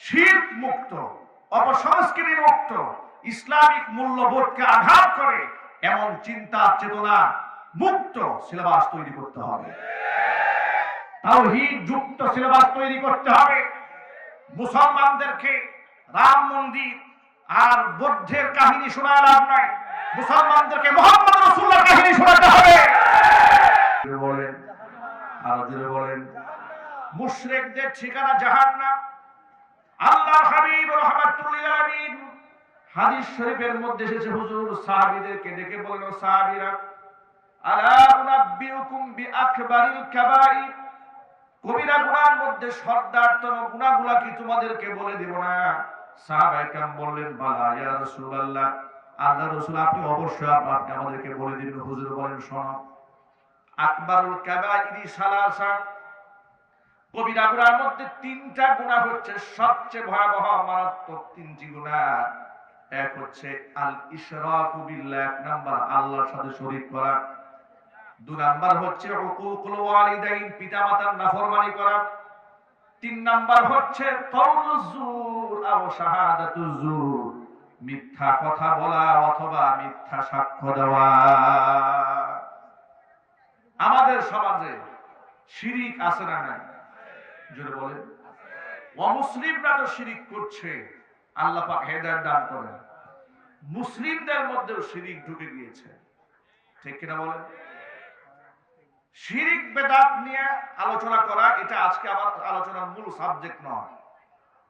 শিল্প মুক্ত, অপসংস্কৃতি মুক্ত, ইসলামিক মূল্যবোধকে আঘাত করে এমন চিন্তা চেতনা মুক্ত সিলেবাস তৈরি করতে হবে। তাওহীদ যুক্ত সিলেবাস তৈরি করতে হবে। মুসলমানদেরকে রাম মন্দির আর বৌদ্ধের কাহিনী শোনা লাভ নাই। মুসলমানদেরকে মোহাম্মদ রসুল্লাহ কাহিনী শোনাতে হবে। বলেন, আরও জোরে বলেন। মুশরিকদের ঠিকানা জাহান্নাম। আল্লাহর হাবিব রহমাতুল্লিল আলামিন হাদিস শরীফের মধ্যে এসেছে, হুজুর সাহাবীদেরকে ডেকে বলল, সাহাবীরা, আলা উনাব্বিউকুম বিআকবারিল কাবাইর? কবিরা গুনার মধ্যে সর্দারতম গুনাহগুলা কি তোমাদেরকে বলে দেব না? সাহাবায়ে কেরাম বললেন, বালা, ইয়া রাসূলুল্লাহ, আল্লাহ রাসূল, আপনি অবশ্যই আপনি আমাদেরকে বলে দিবেন। হুজুর বলেন, শোনো, আকবারুল কাবাইরি সালাসা কবিরা গুনার মধ্যে তিনটা গুনাহ হচ্ছে। সবচেয়ে ভয়াবহ, মারাত্মক তিনটি গুনাহ এক হচ্ছে আল এক নাম্বার আল্লাহর সাথে করা। নাম্বার হচ্ছে উকুকুল ওয়ালিদাইন নাফরমানি করা। তিন নাম্বার হচ্ছে কওলু জুর আও শাহাদাতু জুর, মিথ্যা কথা বলা অথবা মিথ্যা সাক্ষ্য দেওয়া। আমাদের সমাজে শিরিক আছে না নাই? জোরে বলেন। অমুসলিমরা তো শিরিক করছে, আল্লাহ পাক হেদায়েত দান করেন। মুসলিমদের মধ্যেও শিরিক ঢুকে গিয়েছে। ঠিক কিনা বলেন? শিরিক বেদাত নিয়ে আলোচনা করা, এটা আজকে আমার আলোচনার মূল সাবজেক্ট নয়।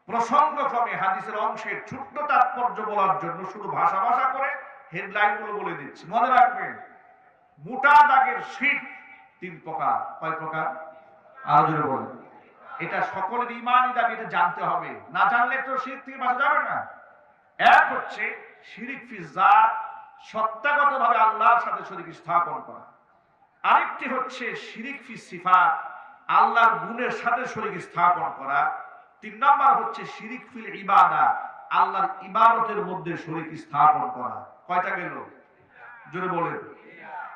প্রসঙ্গক্রমে হাদিসের অংশের ছোট্ট তাৎপর্য বলার জন্য শুধু ভাষা ভাষা করে হেডলাইনগুলো বলে দিচ্ছি। মনে রাখবেন, মোটা দাগের শীত তিন প্রকার। কয় প্রকার? আরও জোরে বলেন। এটা সকলের ইমানই দাবি, এটা জানতে হবে। না জানলে তো শিরিক থেকে বাঁচা যাবে না। এক হচ্ছে শিরিক ফি জাত সত্তাগত ভাবে আল্লাহর সাথে শরীক স্থাপন করা। আরেকটি হচ্ছে শিরিক ফি সিফাত, আল্লাহর গুণের সাথে শরীক স্থাপন করা। তিন নাম্বার হচ্ছে শিরিক ফিল ইবাদা, আল্লাহর ইবাদতের মধ্যে শরীক স্থাপন করা। কয়টা গেল? জোরে বলেন।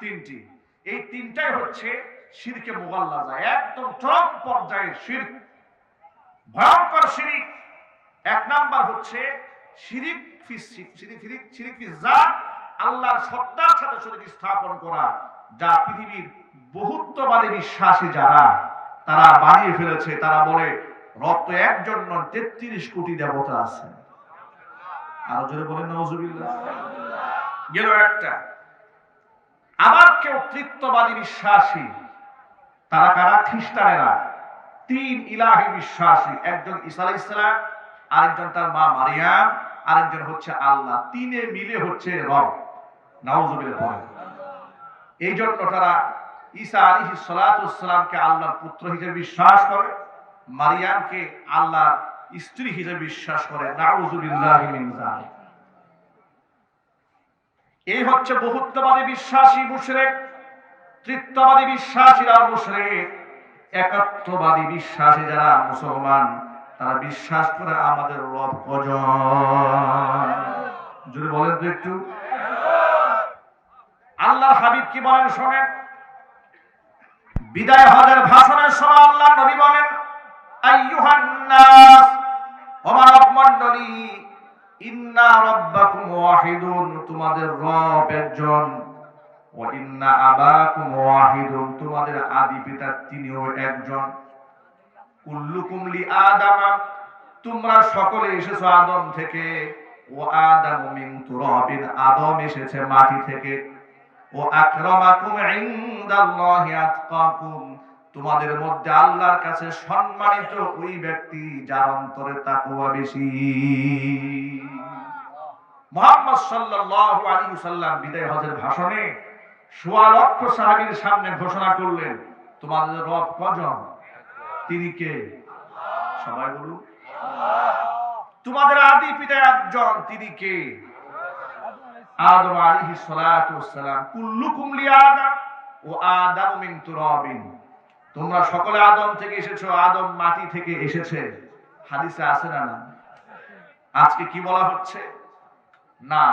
তিনটি। এই তিনটাই হচ্ছে শিরকে মোগাল্লাজা একদম চরম পর্যায়ের শিরক। ভয়ঙ্কর শিরিক। এক নাম্বার হচ্ছে শিরিক শিরিক আল্লাহর সত্তার সাথে শরীক স্থাপন করা, যা পৃথিবীর বহুত্ববাদী বিশ্বাসী যারা, তারা বানিয়ে ফেলেছে। তারা বলে, রব তো একজন নন, তেত্রিশ কোটি দেবতা আছে আরও জোরে বলেন নজুবিল্লাহ গেল একটা। আবার কেউ তৃত্ববাদী বিশ্বাসী তারা কারা? খ্রিস্টানেরা। তিন ইলাহি বিশ্বাসী। একজন ঈসা আলাইহিস সালাম, আরেকজন তার মা মারিয়াম, আরেকজন হচ্ছে আল্লাহ। তিনে মিলে হচ্ছে রব। নাউজুবিল্লাহ এই জন্য তারা ঈসা আলাইহিস সালাতুসসালামকে আল্লাহর পুত্র হিসেবে বিশ্বাস করে, মারিয়ামকে আল্লাহর স্ত্রী হিসেবে বিশ্বাস করে। এই হচ্ছে বহুত্ববাদী বিশ্বাসী মুশরিক। তৃত্ববাদী বিশ্বাসীরা মুশরিক একাত্মবাদী বিশ্বাসী যারা মুসলমান, তারা বিশ্বাস করে আমাদের রব কজন? যদি বলেন তো একটু। আল্লাহর হাবিব কি বলেন শোনেন? বিদায় হজের ভাষণের সময় আল্লাহ নবী বলেন, আইয়ুহান নাস ও মানব মণ্ডলী ইন্না রাব্বাকুম ওয়াহিদুন, তোমাদের রব একজন। তোমাদের আদি পিতা তিনিও একজন। কুল্লুকুম লি তোমরা সকলে এসেছ আদম থেকে। ও আদম মিন আদম এসেছে মাটি থেকে। ও আকরামাকুম ইনদাল্লাহি আতকাকুম, তোমাদের মধ্যে আল্লাহর কাছে সম্মানিত ওই ব্যক্তি যার অন্তরে তাকওয়া বেশি। মুহাম্মদ সাল্লাল্লাহু আলাইহি ওয়াসাল্লাম, বিদায় হজের ভাষণে সোয়া লক্ষ সাহাবীর সামনে ঘোষণা করলেন, তোমাদের রব কজন? তিনি কে? সবাই বলুন। তোমাদের আদি পিতা একজন, তিনি কে? আদম আলাইহিস সালাতু কুল্লুকুম লি আদম ও আদম মিন তুরাবিন। তোমরা সকলে আদম থেকে এসেছ, আদম মাটি থেকে এসেছে। হাদিসে আছে না না? আজকে কি বলা হচ্ছে? না,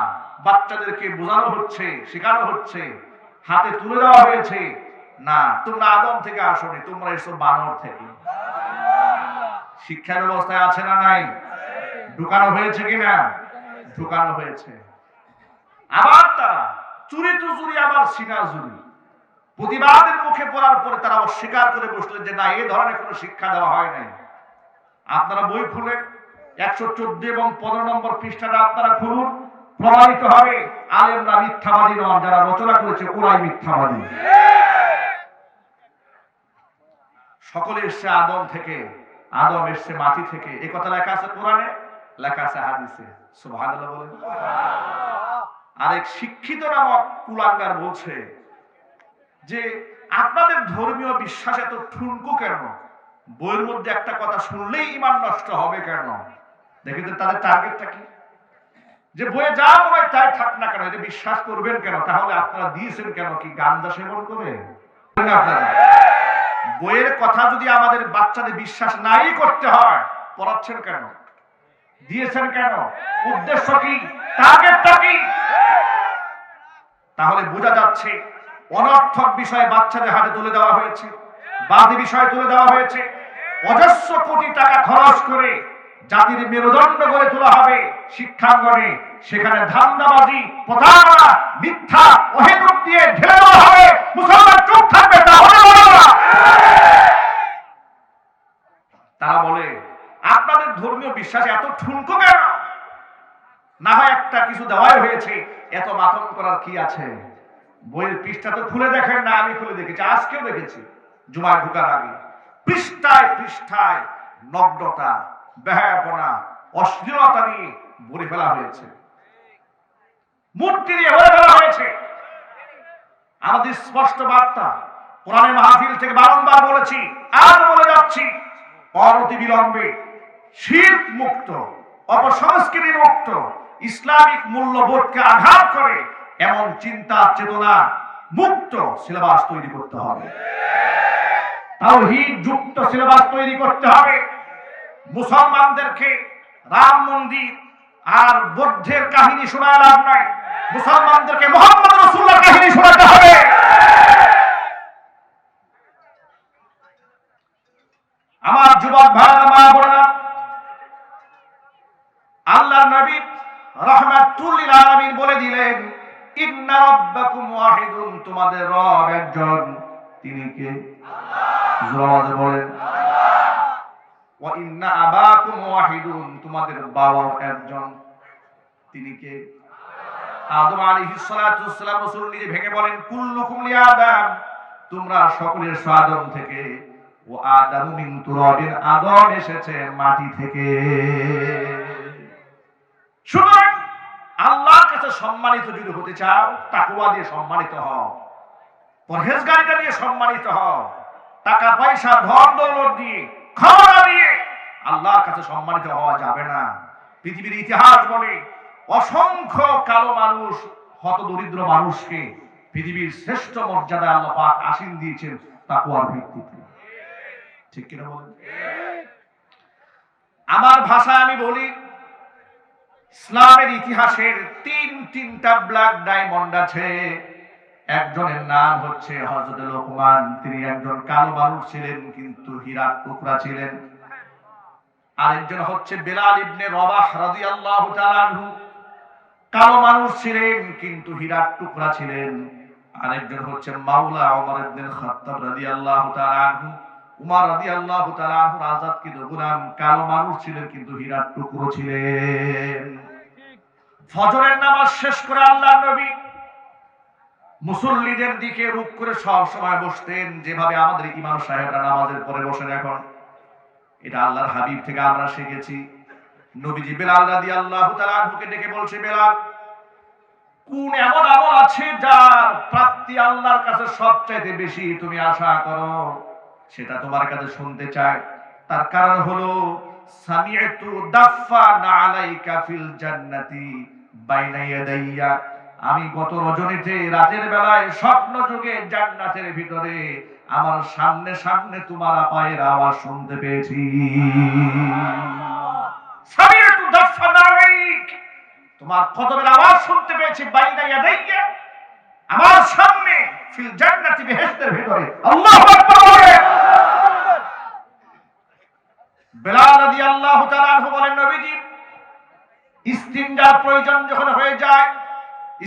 বাচ্চাদেরকে বোঝানো হচ্ছে, শেখানো হচ্ছে। হাতে তুলে দেওয়া হয়েছে। না, তোমরা আদম থেকে আসনি, তোমরা এসো বানর থেকে। শিক্ষা ব্যবস্থায় আছে না নাই? ঢুকানো হয়েছে কিনা? ঢুকানো হয়েছে। আবার তারা, চুরি তো চুরি, আবার সিনা চুরি। প্রতিবাদের মুখে পড়ার পরে তারা অস্বীকার করে বসলেন যে, না এই ধরনের কোনো শিক্ষা দেওয়া হয় নাই। আপনারা বই খুলেন, একশো চোদ্দ এবং পনেরো নম্বর পৃষ্ঠাটা আপনারা খুলুন। প্রমাণিত হবে, আলেমরা মিথ্যাবাদী নন, যারা রচনা করেছে ওরাই মিথ্যাবাদী। সকলে এসছে আদম থেকে আদম এসছে মাটি থেকে এই কথা লেখা আছে কোরআনে? লেখা আছে হাদিসে। সুবহানাল্লাহ বলেন। আরেক শিক্ষিত নামক কুলাঙ্গার বলছে যে, আপনাদের ধর্মীয় বিশ্বাস এত ঠুনকো কেন? বইয়ের মধ্যে একটা কথা শুনলেই ইমান নষ্ট হবে কেন? দেখেছেন তাদের টার্গেটটা কি? যে বইয়ে যা হয় তাই থাক না কেন এটা বিশ্বাস করবেন কেন, তাহলে আপনারা দিয়েছেন কেন? কি গান্দা সেবন করে? বইয়ের কথা যদি আমাদের বাচ্চাদের বিশ্বাস নাই করতে হয়, পড়াচ্ছেন কেন? দিয়েছেন কেন? উদ্দেশ্য কি? টার্গেটটা কি? তাহলে বোঝা যাচ্ছে অনর্থক বিষয়ে বাচ্চাদের হাতে তুলে দেওয়া হয়েছে বাদী বিষয় তুলে দেওয়া হয়েছে। অজস্র কোটি টাকা খরচ করে জাতির মেরুদণ্ড গড়ে তোলা হবে শিক্ষাঙ্গনে। সেখানে ধান্দাবাজি, প্রতারণা, মিথ্যা অহেতুক দিয়ে ঢেলে দেওয়া হবে। মুসলমান চুপ থাকবে, তা। তারা বলে, আপনাদের ধর্মীয় বিশ্বাসে এত ঠুনকো কেন? না হয় একটা কিছু দেওয়াই হয়েছে, এত মাতন করার কি আছে? বইয়ের পৃষ্ঠা তো খুলে দেখেন না, আমি খুলে দেখেছি, আজকেও দেখেছি, জুমায় ঢুকার আগে। পৃষ্ঠায় পৃষ্ঠায় নগ্নতা ব্যয়াপনা অশ্লীলতা নিয়ে ভরে ফেলা হয়েছে। মূর্তি দিয়ে ভরে ফেলা হয়েছে। আমাদের স্পষ্ট বার্তা কোরআনের মাহফিল থেকে বারংবার বলেছি আর বলে যাচ্ছি অনতি বিলম্বে শিল্প মুক্ত, অপসংস্কৃতি মুক্ত, ইসলামিক মূল্যবোধকে আঘাত করে এমন চিন্তা, চেতনা মুক্ত সিলেবাস তৈরি করতে হবে। তাওহীদ যুক্ত সিলেবাস তৈরি করতে হবে। মুসলমানদেরকে রাম মন্দির আর বৌদ্ধের কাহিনী শোনায় লাভ নাই। মুসলমানদেরকে মোহাম্মদ রসুল্লাহ কাহিনী শোনাতে হবে। আমার যুবক ভাইরা মা বোনেরা আল্লাহ নবী রহমাতুল আলামিন বলে দিলেন, ইন্না রাব্বাকুম ওয়াহিদুন তোমাদের রব একজন। তিনি কে? জোরে বলেন। ওয়াহিদুন তোমাদের বাবা একজন। তিনি কে? আদম আলাইহিস সালাতু রাসূল নিজে ভেঙে বলেন, কুল্লুকুম লি আদম। তোমরা সকলের আদম থেকে, ও আদম মিন তুরাবিন, আদম এসেছে মাটি থেকে। আল্লাহর কাছে সম্মানিত যদি হতে চাও তাকুয়া দিয়ে সম্মানিত হও, পরহেজগারিতা দিয়ে সম্মানিত হও, টাকা পয়সা ধন দৌলত দিয়ে, ক্ষমতা দিয়ে আল্লাহর কাছে সম্মানিত হওয়া যাবে না। পৃথিবীর ইতিহাস বলে অসংখ্য কালো মানুষ, হত দরিদ্র মানুষকে পৃথিবীর শ্রেষ্ঠ মর্যাদা আল্লাহ পাক আসীন দিয়েছেন তাকুয়ার ভিত্তিতে। ঠিক কিনা বলেন? আমার ভাষায় আমি বলি, ইসলামের ইতিহাসের তিন তিনটা ব্ল্যাক ডায়মন্ড আছে। একজনের নাম হচ্ছে হযরত লোকমান। তিনি একজন কালো মানুষ ছিলেন, কিন্তু হীরার টুকরা ছিলেন। আরেকজন হচ্ছে বেলাল ইবনে রবাহ রাদিয়াল্লাহু তাআলা কালো মানুষ ছিলেন, কিন্তু হীরার টুকরা ছিলেন। আরেকজন হচ্ছে মাওলা ওমর ইবনে খাত্তাব রাদিয়াল্লাহু তাআলা উমর আজাদকৃত গোলাম। কালো মানুষ ছিলেন, কিন্তু হীরার টুকরো ছিলেন। ফজরের নামাজ শেষ করে আল্লাহর নবী মুসল্লিদের দিকে রূপ করে সব সময় বসতেন। যেভাবে আমাদের ইমাম সাহেবরা নামাজের পরে বসেন এখন। এটা আল্লাহর হাবিব থেকে আমরা শিখেছি। নবীজি বেলাল রাদিয়াল্লাহু তাআলা আনহুকে ডেকে বলছে, বেলাল, কোন এমন আমল আছে যার প্রাপ্তি আল্লাহর কাছে সবচাইতে বেশি তুমি আশা করো? সেটা তোমার কাছে শুনতে চাই। তার কারণ হলো আলাইকা ফিল জান্নাতি আমি গত রজনীতে রাতের বেলায় স্বপ্ন যুগে জান্নাতের ভিতরে আমার সামনে সামনে তোমার পায়ের আওয়াজ শুনতে পেয়েছি। তোমার কদমের আওয়াজ শুনতে পেয়েছি আমার সামনে ফিল জান্নাতি বেহেশতের ভিতরে। আল্লাহু আকবার তাআলা আনহু বলেন, নবীজি, ইস্তিনজার প্রয়োজন যখন হয়ে যায়,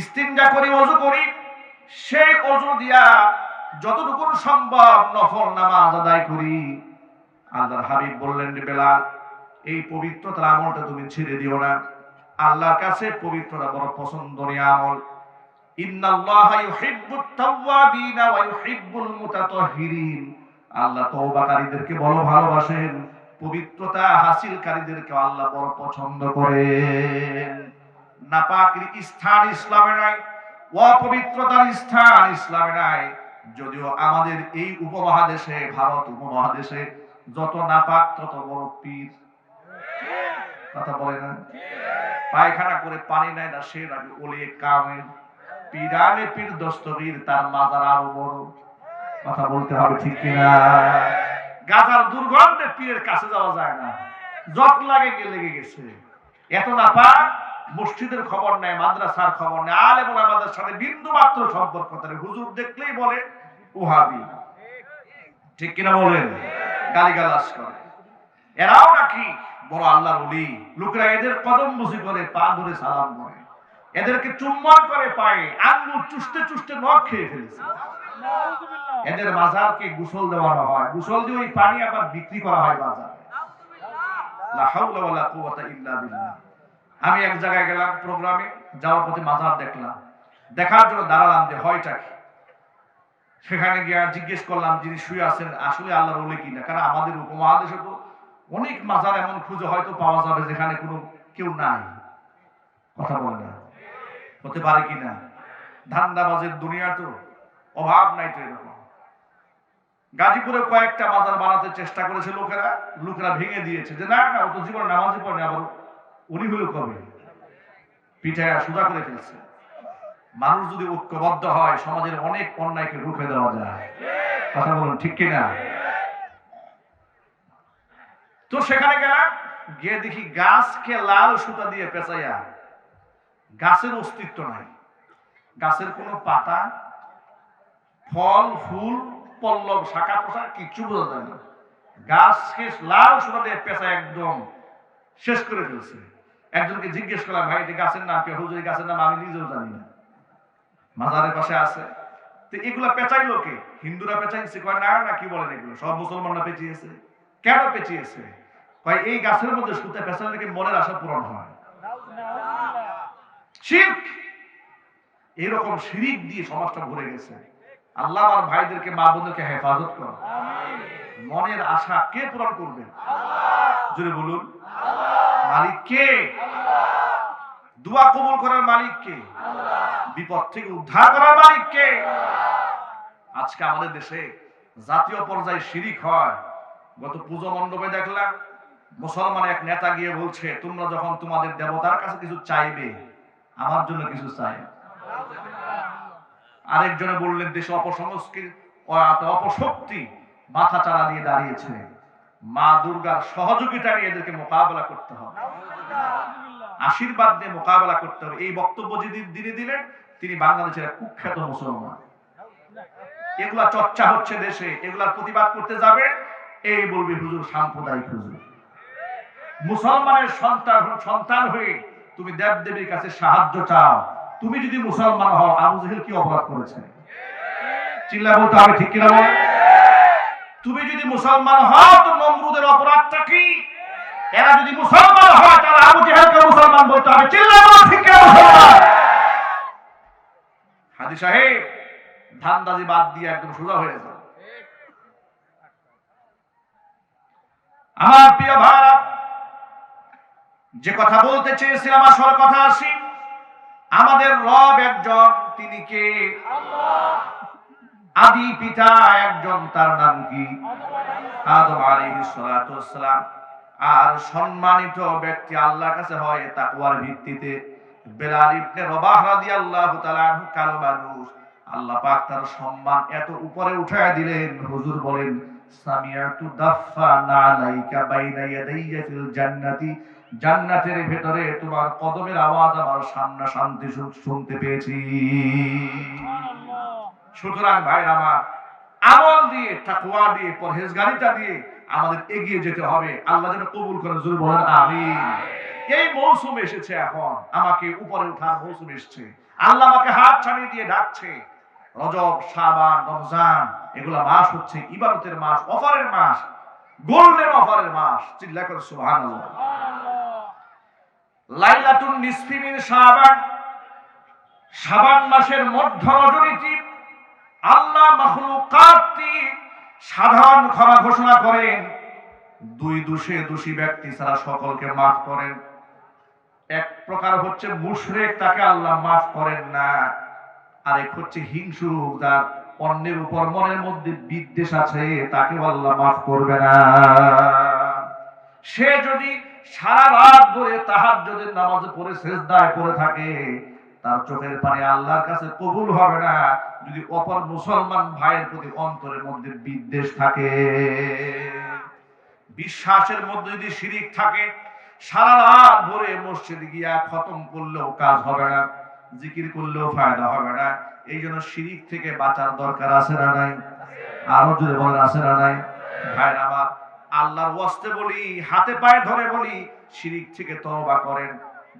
ইস্তিনজা করি ওযু করি, সেই ওযু দিয়া যতটুকু সম্ভব নফল নামাজ আদায় করি। আল্লাহর হাবিব বললেন বেলাল, এই পবিত্রতার আমলটা তুমি ছেড়ে দিও না। আল্লাহর কাছে পবিত্রতা বড় পছন্দনীয় আমল। আল্লাহ তওবাকারীদেরকে বড় ভালোবাসেন। পবিত্রতা হাসিলকারীদেরকে আল্লাহ বড় পছন্দ করেন। ইসলামে নাই, অপবিত্রতার স্থান ইসলামে নাই। যদিও আমাদের এই উপমহাদেশে, ভারত উপমহাদেশে যত নাপাক, তত বড় পীর। কথা বলে না? পায়খানা করে পানি নেয় না, সে নাকি ওলিয়ে কামেল পীরানে পীর দস্তগীর, তার মাজার আরও বড়। কথা বলতে হবে ঠিক কিনা? গাজার দুর্গন্ধে পীরের কাছে যাওয়া যায় না। জট লাগে লেগে গেছে। এত না পা মসজিদের খবর নেয়, মাদ্রাসার খবর নেয় আলে বলে আমাদের সাথে বিন্দু মাত্র সম্পর্ক হুজুর দেখলেই বলে ওহাবি ঠিক কিনা বলেন? গালিগালাজ করে। এরাও নাকি বড় আল্লাহর ওলি। লোকেরা এদের কদম বুঝি করে, পা ধরে সালাম করে। এদেরকে চুম্বন করে পায়ে আঙ্গুল চুষতে চুষতে নখ খেয়ে ফেলেছে। এদের বাজারকে গোসল দেওয়ানো হয়। গোসল দিয়ে ওই পানি আবার বিক্রি করা হয় বাজারে। আমি এক জায়গায় গেলাম প্রোগ্রামে, যাওয়ার পথে মাজার দেখলাম। দেখার জন্য দাঁড়ালাম যে, হয়টা কি? সেখানে গিয়ে জিজ্ঞেস করলাম, যিনি শুয়ে আছেন, আসলে আল্লাহর ওলি কিনা? কারণ আমাদের উপমহাদেশে তো অনেক মাজার এমন খুঁজে হয়তো পাওয়া যাবে যেখানে কোনো কেউ নাই। কথা বলে না। হতে পারে কিনা? ধান্দাবাজের দুনিয়া তো অভাব নাই তো এরকম। গাজীপুরে কয়েকটা মাজার বানাতে চেষ্টা করেছে লোকেরা লোকেরা ভেঙে দিয়েছে। যে না না, ও তো জীবন নামাজই পড়ে আবার উনি হলো কবে? পিঠায় সোজা করে ফেলছে। মানুষ যদি ঐক্যবদ্ধ হয়, সমাজের অনেক অন্যায়কে রুখে দেওয়া যায়। কথা বলুন, ঠিক কিনা তো সেখানে গেলাম, গিয়ে দেখি গাছকে লাল সুতা দিয়ে পেঁচাইয়া গাছের অস্তিত্ব নাই। গাছের কোনো পাতা, ফল, ফুল, পল্লব, শাখা পোশাক কিচ্ছু বোঝা যায় না। গাছকে লাল সুতা দিয়ে পেঁচা একদম শেষ করে ফেলছে। একজনকে জিজ্ঞেস করলাম, ভাই, এটা গাছের নাম কি? হুজুর গাছের নাম আমি নিজেও জানি না। মাজারের পাশে আছে। তো এগুলা পেঁচাইলো কে? হিন্দুরা পেঁচাইছে। কয়, না না, কি বলেন এগুলো? সব মুসলমানরা পেঁচিয়েছে। কেন পেঁচিয়েছে? কয়, এই গাছের মধ্যে সুতা পেঁচালে নাকি মনের আশা পূরণ হয়? শিরক! এরকম শিরিক দিয়ে সমাজটা ভরে গেছে। আল্লাহ আমার ভাইদেরকে, মা বোনদেরকে হেফাজত কর। মনের আশা কে পূরণ করবে? জোরে বলুন। মালিক কে? দোয়া কবুল করার মালিক কে বিপদ থেকে উদ্ধার করার মালিক কে আজকে আমাদের দেশে জাতীয় পর্যায়ে শিরিক হয়। গত পুজো মণ্ডপে দেখলাম, মুসলমান এক নেতা গিয়ে বলছে, তোমরা যখন তোমাদের দেবতার কাছে কিছু চাইবে, আমার জন্য কিছু চাই। আরেকজনে বললেন, দেশে অপসংস্কৃতি অপশক্তি মাথা চারা দিয়ে দাঁড়িয়েছে। মা দুর্গার সহযোগিতা নিয়ে এদেরকে মোকাবেলা করতে হবে। আশীর্বাদ দিয়ে মোকাবেলা করতে হবে। এই বক্তব্য যদি দিনে দিলেন, তিনি বাংলাদেশের কুখ্যাত মুসলমান। এগুলা চর্চা হচ্ছে দেশে, এগুলার প্রতিবাদ করতে যাবে। এই বলবে হুজুর, সাম্প্রদায়িক হুজুর। মুসলমানের সন্তান সন্তান হয়ে তুমি দেব দেবীর কাছে সাহায্য চাও। তুমি যদি মুসলমান হও, আবু জেহেল কি অপরাধ করেছে? চিল্লা বলতে হবে, ঠিক কিনা তুমি যদি মুসলমান হও, তো নমরুদের অপরাধটা কি? এরা যদি মুসলমান হয় তাহলে আবু জেহেলকে মুসলমান বলতে হবে। চিল্লা বল ঠিক মুসলমান। হাদি সাহেব ধান্দাজি বাদ দিয়ে একদম সোজা হয়ে আমার প্রিয় যে কথা বলতে চেয়েছিলাম আসল কথা আসি। আমাদের রব একজন তিনি কে? আদি পিতা একজন তার নাম কি? আদম সালাতু ওয়াসসালাম আর সম্মানিত ব্যক্তি আল্লাহর কাছে হয় তাকওয়ার ভিত্তিতে বেলাল ইবনে রবাহ রাদিয়াল্লাহু তাআলা আনহু, কালো মানুষ। আল্লাহ পাক তার সম্মান এত উপরে উঠায় দিলেন। হুজুর বলেন সামিয়াতু দাফা নালাইকা বাইনা ইয়াদাইয়া ফিল জান্নাতি। জান্নাতের ভেতরে তোমার কদমের আওয়াজ আমার সামনা শান্তি শুনতে পেয়েছি। সুতরাং ভাইরা আমার আমল দিয়ে, তাকওয়া দিয়ে, পরহেজগারিতা দিয়ে আমাদের এগিয়ে যেতে হবে। আল্লাহ যেন কবুল করেন, জোরে বলেন, আমিন। এই মৌসুম এসেছে এখন। আমাকে উপরে ওঠার মৌসুম এসেছে। আল্লাহ আমাকে হাত ছাড়িয়ে দিয়ে ডাকছে। রজব, শাবান, রমজান, এগুলা মাস হচ্ছে ইবাদতের মাস, অফারের মাস, গোল্ডেন অফারের মাস। চিল্লা করে, সুবহানাল্লাহ। লাইলাতুন নিসফি মিন শাবান। শাবান মাসের মধ্য রজনীতি আল্লাহ মাখলুকাতটি সাধারণ ক্ষমা ঘোষণা করেন। দুই দোষে দোষী ব্যক্তি ছাড়া সকলকে মাফ করেন। এক প্রকার হচ্ছে মুশরিক তাকে আল্লাহ মাফ করেন না। আরেক হচ্ছে হিংসু যার অন্যের উপর মনের মধ্যে বিদ্বেষ আছে তাকে আল্লাহ মাফ করবে না। সে যদি সারা রাত ধরে তাহার যদি নামাজ পড়ে শেষদায় পড়ে থাকে, তার চোখের পানি আল্লাহর কাছে কবুল হবে না। যদি অপর মুসলমান ভাইয়ের প্রতি অন্তরের মধ্যে বিদ্বেষ থাকে, বিশ্বাসের মধ্যে যদি শিরিক থাকে, সারা রাত ভরে মসজিদে গিয়া খতম করলেও কাজ হবে না, জিকির করলেও ফায়দা হবে না, এই জন্য শিরিক থেকে বাঁচার দরকার আছে না নাই? আরও যদি বলেন, আছে না নাই? ভাইরা আমার আল্লাহর ওয়াস্তে বলি, হাতে পায়ে ধরে বলি, শিরিক থেকে তওবা করেন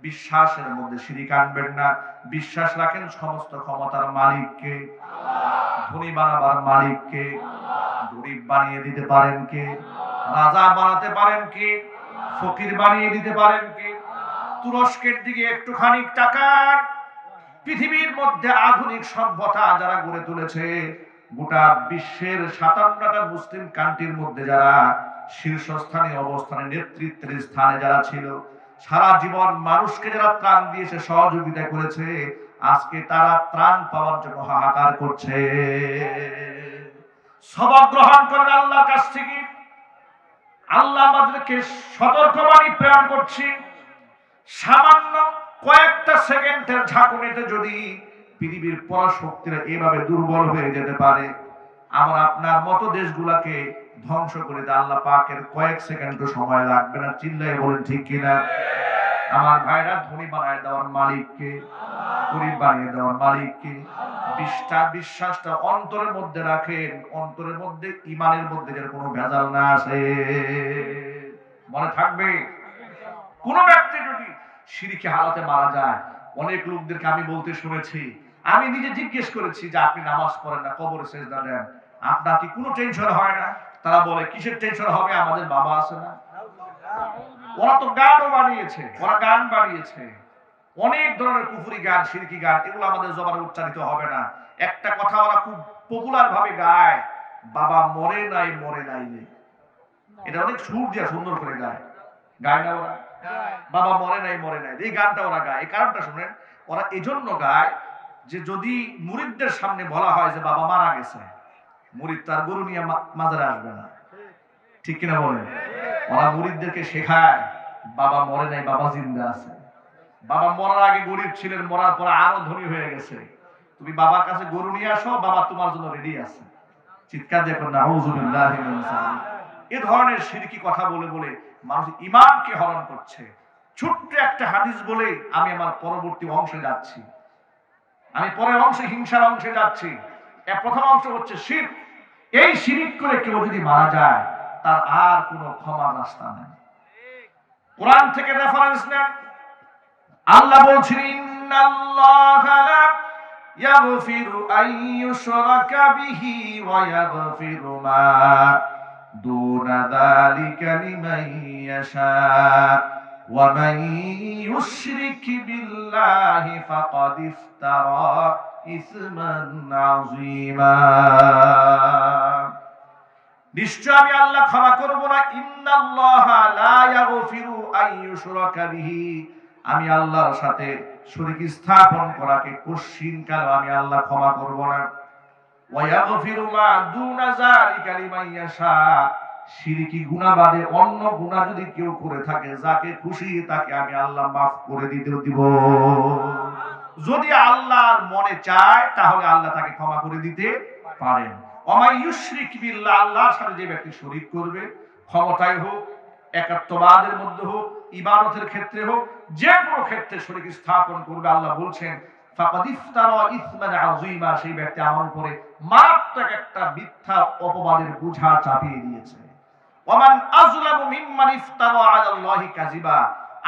বিশ্বাসের মধ্যে শিরিক আনবেন না। বিশ্বাস রাখেন সমস্ত ক্ষমতার মালিককে। ধনী বানাবার মালিককে। গরিব বানিয়ে দিতে পারেন কে? রাজা বানাতে পারেন কে? ফকির বানিয়ে দিতে পারেন কে? তুরস্কের দিকে একটুখানি টাকার পৃথিবীর মধ্যে আধুনিক সভ্যতা যারা গড়ে তুলেছে, গোটা বিশ্বের সাতান্নটা মুসলিম কান্ট্রির মধ্যে যারা শীর্ষস্থানে অবস্থানে নেতৃত্বের স্থানে যারা ছিল সারা জীবন মানুষকে যারা ত্রাণ দিয়েছে, সহযোগিতা করেছে, আজকে তারা ত্রাণ পাওয়ার জন্য হাহাকার করছে। সবক গ্রহণ করেন আল্লাহর কাছ থেকে। আল্লাহ আমাদেরকে সতর্কবাণী প্রেরণ করছি। সামান্য কয়েকটা সেকেন্ডের ঝাঁকুনিতে যদি পৃথিবীর পরাশক্তিরা এভাবে দুর্বল হয়ে যেতে পারে, আমার আপনার মতো দেশগুলাকে ধ্বংস করে দেয়। আল্লাহ পাকের কয়েক সেকেন্ড সময় লাগবে না। চিল্লাই বলেন, ঠিক কিনা? আমার ভাইরা ধনী বানায় দেওয়ার মালিককে, গরিব বানিয়ে দেওয়ার মালিককে বিশ্বাস বিশ্বাসটা অন্তরের মধ্যে রাখেন। অন্তরের মধ্যে, ইমানের মধ্যে যেন কোনো ভেজাল না আসে। মনে থাকবে? কোন ব্যক্তি যদি হালাতে মারা যায়, অনেক লোকদেরকে আমি বলতে শুনেছি, আমি নিজে জিজ্ঞেস করেছি যে আপনি নামাজ পড়েন না, কবরে সেজদা দেন। আপনার কি কোনো টেনশন হয় না? তারা বলে, কিসের টেনশন হবে? আমাদের বাবা আছে না। ওরা তো গানও বানিয়েছে, ওরা গান বানিয়েছে। অনেক ধরনের কুফুরি গান, সিরকি গান, এগুলো আমাদের জবানে উচ্চারিত হবে না। একটা কথা ওরা খুব পপুলার ভাবে গায়, বাবা মরে নাই মরে নাই এটা অনেক সুর দিয়ে সুন্দর করে গায়। গায় না ওরা? বাবা মরে নাই মরে নাই এই গানটা ওরা গায়। এই কারণটা শুনেন, ওরা এজন্য গায় যে যদি মুরিদদের সামনে বলা হয় যে বাবা মারা গেছে মুরিদ তার গরু নিয়ে মাজারে আসবে না। ঠিক কিনা বলেন? ওরা মুরিদদেরকে শেখায়, বাবা মরে নাই, বাবা জিন্দা আছে। বাবা মরার আগে গরিব ছিলেন, মরার পর আরও ধনী হয়ে গেছে। তুমি বাবার কাছে গরু নিয়ে আসো, বাবা তোমার জন্য রেডি আছে। চিৎকার দেখো না এ ধরনের সিরকি কথা বলে বলে মানুষ ইমানকে হরণ করছে। ছোট্ট একটা হাদিস বলে আমি আমার পরবর্তী অংশে যাচ্ছি। আমি পরের অংশে হিংসার অংশে যাচ্ছি। প্রথম অংশ হচ্ছে শির। এই শিরিক করে কেউ যদি মারা যায়, তার আর কোনো ক্ষমার রাস্তা নেই। কোরআন থেকে রেফারেন্স নেন। আল্লাহ বলছেন, ইন্নাল্লাহা লা ইয়াগফিরু আন ইউশরাকা বিহি ওয়া ইয়াগফিরু মা দুনা যালিকা লিমান ইয়াশা ওয়া মান ইউশরিক নিশ্চয় আমি আল্লাহ ক্ষমা করব না। লা ইয়াগফিরু আন ইউশরাকা বিহি। আমি আল্লাহর সাথে শরীক স্থাপন করাকে কশিন কাল আমি আল্লাহ ক্ষমা করব না। ওয়া ইয়াগফিরু মা দুনা যালিকা লিমান ইয়াশা। শিরকি বাদে অন্য গুনাহ যদি কেউ করে থাকে, যাকে খুশি তাকে আমি আল্লাহ মাফ করে দিতে দিব। যদি আল্লাহর মনে চায়, তাহলে আল্লাহ তাকে ক্ষমা করে দিতে পারেন। অমাই ইউশরিক বিল্লাহ, আল্লাহর সাথে যে ব্যক্তি শরীক করবে, ক্ষমতায় হোক, একাত্মবাদের মধ্যে হোক, ইবাদতের ক্ষেত্রে হোক, যে কোনো ক্ষেত্রে শরীক স্থাপন করবে, আল্লাহ বলছেন সেই ব্যক্তি আমার উপরে মারাত্মক একটা মিথ্যা অপবাদের বোঝা চাপিয়ে দিয়েছে। ওমান আযলামু মিম্মান ইফতারা আলাল্লাহি কাযিবা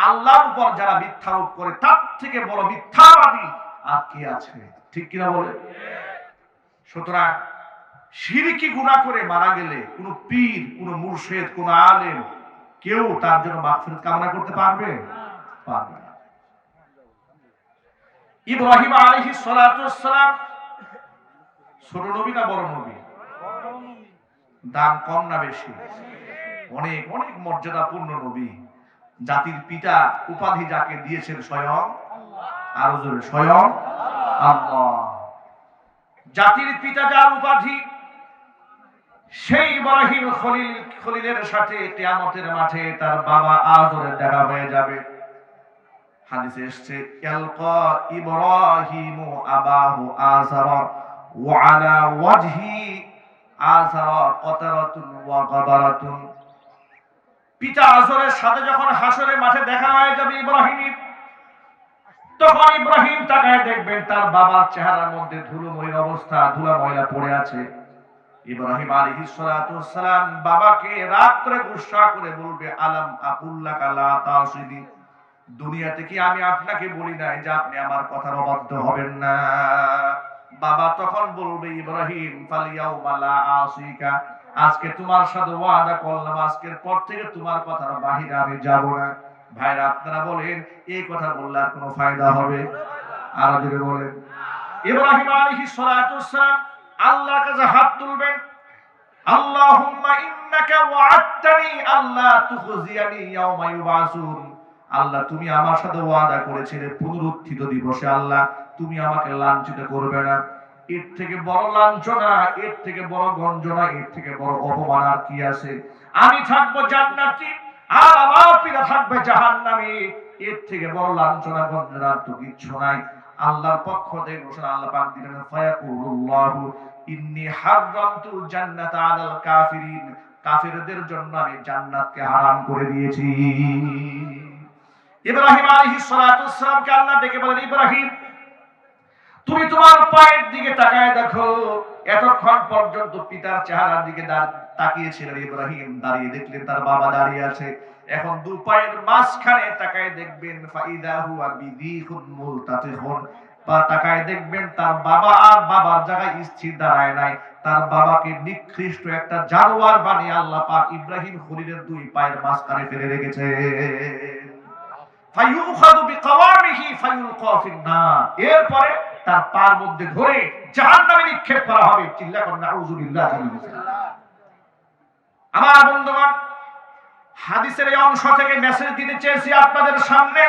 আল্লাহর উপর যারা মিথ্যারোপ করে, তার থেকে বড় মিথ্যাবাদী আর কে আছে? ঠিক কিনা বলে? সুতরাং শিরকি গুনাহ করে মারা গেলে কোনো পীর, কোনো মুর্শিদ, কোনো আলেম কেউ তার জন্য মাগফিরাত কামনা করতে পারবে? পারবে না। ইব্রাহিম আলাইহিস সালাতু ছোট নবী না বড় নবী? দাম কম না বেশি? অনেক অনেক মর্যাদাপূর্ণ নবী। জাতির পিতা উপাধি যাকে দিয়েছেন স্বয়ং, আরও জোরে, স্বয়ং জাতির পিতা যার উপাধি, সেই ইব্রাহিম খলিল, খলিলের সাথে কিয়ামতের মাঠে তার বাবা আজরের দেখা হয়ে যাবে। হাদিসে এসছে, ইয়ালকা ইব্রাহিমু আবাহু আযরা ওয়া ওয়াজহি ওয়া পিতা আজরের সাথে যখন হাসরে মাঠে দেখা হয়ে যাবে ইব্রাহিমের, তখন ইব্রাহিম তাকায় দেখবেন তার বাবার চেহারার মধ্যে ধুলোময় অবস্থা ধুলা ময়লা পড়ে আছে। ইব্রাহিম সালাতু সালাম বাবাকে রাগ করে গুসা করে বলবে, আলাম আকুল্লাকা লা তাসিদি? দুনিয়াতে কি আমি আপনাকে বলি নাই যে আপনি আমার কথার অবাধ্য হবেন না? বাবা তখন বলবে, ইব্রাহিম ফালিয়াউমা লা আসিকা? আজকে তোমার সাথে ওয়াদা করলাম, আজকের পর থেকে তোমার কথার বাহিরে আমি যাব না। ভাইরা, আপনারা বলেন, এই কথা বললে আর কোনো ফায়দা হবে? আরও যদি বলেন, ইব্রাহিম আলাইহিস সালাতু সালাম আল্লাহর কাছে হাত তুলবেন। আল্লাহুম্মা ইন্নাকা ওয়া'আদতানি আল্লাহ তুখজিয়ানি ইয়াওমা ইউবাসুন। আল্লাহ, তুমি আমার সাথে ওয়াদা করেছিলে পুনরুত্থিত দিবসে, আল্লাহ, তুমি আমাকে লাঞ্ছিত করবে না। এর থেকে বড় লাঞ্ছনা, এর থেকে বড় গঞ্জনা, এর থেকে বড় অপমান আর কি আছে? আমি থাকব জান্নাতি, আর আমার পিতা থাকবে জাহান্নামে। এর থেকে বড় লাঞ্ছনা, গঞ্জনা তো কিচ্ছু নাই। আল্লাহর পক্ষ থেকে ঘোষণা আল্লাহ পাক দিলেন ফায়াকুল্লাহু ইন্নী হারামতুল জান্নাতা আলাল কাফিরিন। কাফিরদের জন্য আমি জান্নাতকে হারাম করে দিয়েছি। ইব্রাহিম আলাইহিস সালাতু ওয়াসসালামকে আল্লাহ ডেকে বলেন, ইব্রাহিম তুমি তোমার পায়ের দিকে তাকায় দেখো, এতক্ষণ পর্যন্ত পিতার চেহারার দিকে তাকিয়েছিলেন ইব্রাহিম, দাঁড়িয়ে দেখলেন তার বাবা দাঁড়িয়ে আছে। এখন দু পায়ের মাঝখানে তাকায় দেখবেন মুলতাতিহুন বা তাকায় দেখবেন তার বাবা আর বাবার জায়গায় স্থির দাঁড়ায় নাই। তার বাবাকে নিকৃষ্ট একটা জানোয়ার বানিয়ে আল্লাহ পাক ইব্রাহিম খলিলের দুই পায়ের মাঝখানে ফেলে রেখেছে। ফিন-নার। এরপরে তার পার মধ্যে ধরে জাহান্নামে নিক্ষেপ করা হবে। চিল্লা করেন নাউযুবিল্লাহ আমার বন্ধুগণ, হাদিসের এই অংশ থেকে মেসেজ দিতে চেয়েছি আপনাদের সামনে।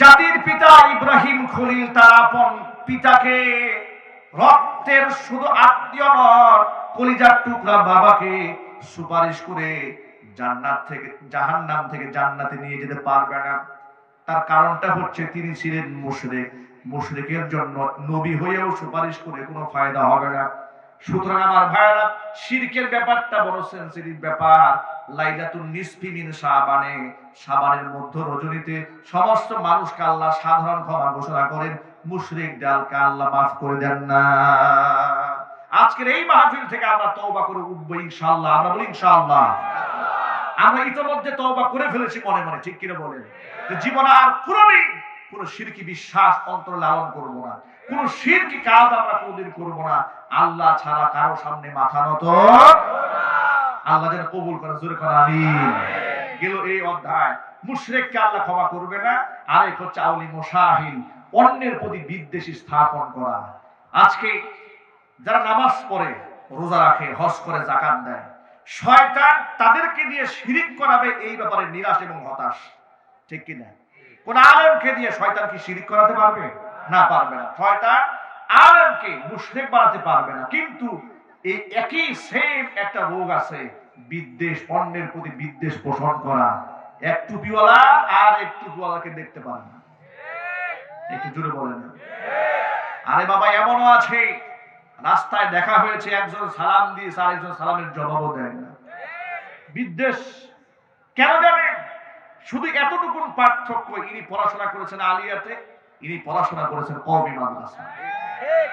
জাতির পিতা ইব্রাহিম খলিল তার আপন পিতাকে রক্তের শুধু আত্মীয় নয় কলিজার টুকরা বাবাকে সুপারিশ করে জান্নাত থেকে, জাহান্নাম থেকে জান্নাতে নিয়ে যেতে পারবে না। তার কারণটা হচ্ছে তিনি ছিলেন মুশরিক। মুশরিকের জন্য নবী হয়েও সুপারিশ করে কোনো ফায়দা হবে না। সুতরাং আমার ভাইরা শিরকের ব্যাপারটা বড় সেন্সিটিভ ব্যাপার। লাইলাতুন নিসফি মিন শাবানে, শাবানের মধ্য রজনীতে সমস্ত মানুষকে আল্লাহ সাধারণ ক্ষমা ঘোষণা করেন মুশরিক ডালকে আল্লাহ মাফ করে দেন না। আজকের এই মাহফিল থেকে আমরা তওবা করে উঠবো ইনশাআল্লাহ। আমরা বলি ইনশাআল্লাহ। আমরা ইতোমধ্যে তওবা করে ফেলেছি মনে মনে, ঠিক কিনা বলেন? যে জীবনে আর কোনোদিন কোন শিরকি বিশ্বাস অন্তর লালন করব না। কোন শিরকি কাজ আমরা কোনোদিন করব না। আল্লাহ ছাড়া কারও সামনে মাথা নত আল্লাহ যেন কবুল করে, জোরে করে আমিন। গেল এই অধ্যায়। মুশরিককে আল্লাহ ক্ষমা করবে না। আরেক হচ্ছে আউলি মুসাহিন অন্যের প্রতি বিদ্বেষী স্থাপন করা। আজকে যারা নামাজ পড়ে, রোজা রাখে, হজ করে জাকাত দেয়, শয়তান তাদেরকে দিয়ে শিরিক করাবে এই ব্যাপারে নিরাশ এবং হতাশ। ঠিক কি না কোন আলেমকে দিয়ে শয়তান কি শিরিক করাতে পারবে? না পারবে না। শয়তান আলেমকে মুশরিক বানাতে পারবে না। কিন্তু এই একই সেম একটা রোগ আছে, বিদ্বেষ, অন্যের প্রতি বিদ্বেষ পোষণ করা। এক টুপিওয়ালা আর এক টুপিওয়ালাকে দেখতে পারে না। একটু জোরে বলেন আরে বাবা, এমনও আছে। রাস্তায় দেখা হয়েছে, একজন সালাম দিয়ে আরেকজন সালামের জবাবও দেয় না। বিদ্বেষ কেন জানেন? শুধু এতটুকুন পার্থক্য ইনি পড়াশোনা করেছেন আলিয়াতে ইনি পড়াশোনা করেছেন মাদ্রাসা